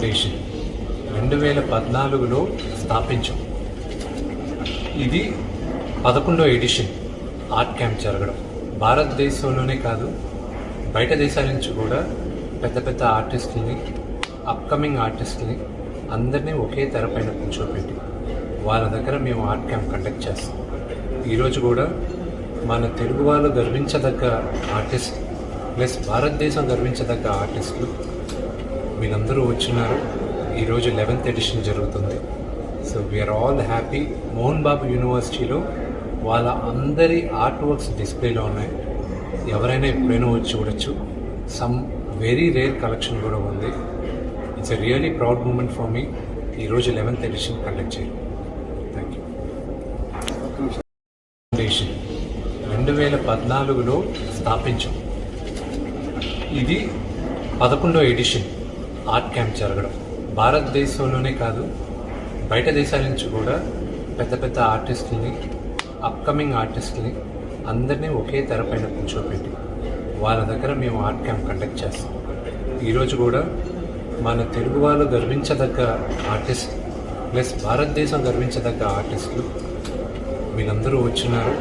Foundation రెండు వేల పద్నాలుగులో స్థాపించాం. ఇది పదకొండో ఎడిషన్. ఆర్ట్ క్యాంప్ జరగడం. భారతదేశంలోనే కాదు బయట దేశాల నుంచి కూడా పెద్ద పెద్ద ఆర్టిస్టుల్ని అప్కమింగ్ ఆర్టిస్టుల్ని అందరినీ ఒకే తెరపైన కూర్చోబెట్టి వాళ్ళ దగ్గర మేము ఆర్ట్ క్యాంప్ కండక్ట్ చేస్తాం. ఈరోజు కూడా మన తెలుగు వాళ్ళు గర్వించదగ్గ ఆర్టిస్ట్ ప్లస్ భారతదేశం గర్వించదగ్గ ఆర్టిస్టులు వీళ్ళందరూ వచ్చినారు. ఈరోజు లెవెన్త్ ఎడిషన్ జరుగుతుంది. So we are all happy Mohan Babu యూనివర్సిటీలో వాళ్ళ అందరి ఆర్ట్ వర్క్స్ డిస్ప్లేలో ఉన్నాయి. ఎవరైనా ఎప్పుడైనా వచ్చి చూడొచ్చు. సమ్ వెరీ రేర్ కలెక్షన్ కూడా ఉంది. It's a really proud moment for me ఈరోజు లెవెన్త్ ఎడిషన్ కండక్ట్ చేయడం. థ్యాంక్ యూ ఫౌండేషన్ రెండు వేల పద్నాలుగులో స్థాపించాం. ఇది పదకొండో ఎడిషన్ ఆర్ట్ క్యాంప్ జరగడం. భారతదేశంలోనే కాదు బయట దేశాల నుంచి కూడా పెద్ద పెద్ద ఆర్టిస్టుల్ని అప్కమింగ్ ఆర్టిస్టుల్ని అందరినీ ఒకే తెరపైన కూర్చోబెట్టి వాళ్ళ దగ్గర మేము ఆర్ట్ క్యాంప్ కండక్ట్ చేస్తాం. ఈరోజు కూడా మన తెలుగు వాళ్ళు గర్వించదగ్గ ఆర్టిస్ట్ ప్లస్ భారతదేశం గర్వించదగ్గ ఆర్టిస్టులు వీళ్ళందరూ వచ్చినారు.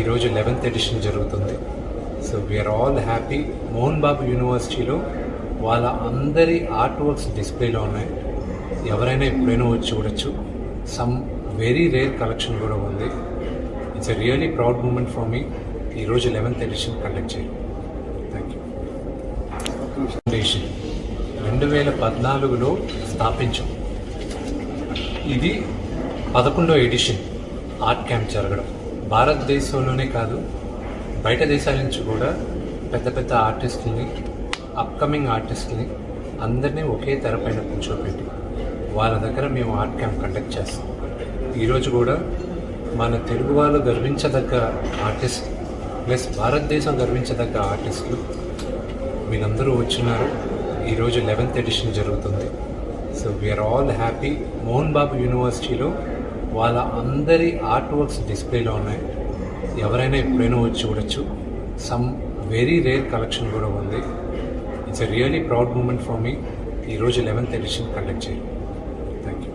ఈరోజు లెవెన్త్ ఎడిషన్ జరుగుతుంది. So we are all happy Mohan Babu యూనివర్సిటీలో వాళ్ళ అందరి ఆర్ట్ వర్క్స్ డిస్ప్లేలో ఉన్నాయి ఎవరైనా ఎప్పుడైనా వచ్చి చూడొచ్చు. సమ్ వెరీ రేర్ కలెక్షన్ కూడా ఉంది. It's a really proud moment for me ఈరోజు లెవెన్త్ ఎడిషన్ కండక్ట్ చేయడం థ్యాంక్ యూ ఫౌండేషన్ రెండు వేల పద్నాలుగులో స్థాపించాం. ఇది పదకొండో ఎడిషన్ ఆర్ట్ క్యాంప్ జరగడం. భారతదేశంలోనే కాదు బయట దేశాల నుంచి కూడా పెద్ద పెద్ద ఆర్టిస్టుల్ని అప్కమింగ్ ఆర్టిస్ట్ని అందరినీ ఒకే తెరపైన కూర్చోబెట్టి వాళ్ళ దగ్గర మేము ఆర్ట్ క్యాంప్ కండక్ట్ చేస్తాం. ఈరోజు కూడా మన తెలుగు వాళ్ళు గర్వించదగ్గ ఆర్టిస్ట్ ప్లస్ భారతదేశం గర్వించదగ్గ ఆర్టిస్టులు మీరందరూ వచ్చినారు. ఈరోజు లెవెన్త్ ఎడిషన్ జరుగుతుంది. So we are all happy Mohan Babu యూనివర్సిటీలో వాళ్ళ అందరి ఆర్ట్ వర్క్స్ డిస్ప్లేలో ఉన్నాయి. ఎవరైనా ఎప్పుడైనా వచ్చి చూడొచ్చు. సమ్ వెరీ రేర్ కలెక్షన్ కూడా ఉంది. It's a really proud moment for me ఈరోజు లెవెన్త్ ఎడిషన్ కండక్ట్ చేయడం థ్యాంక్ యూ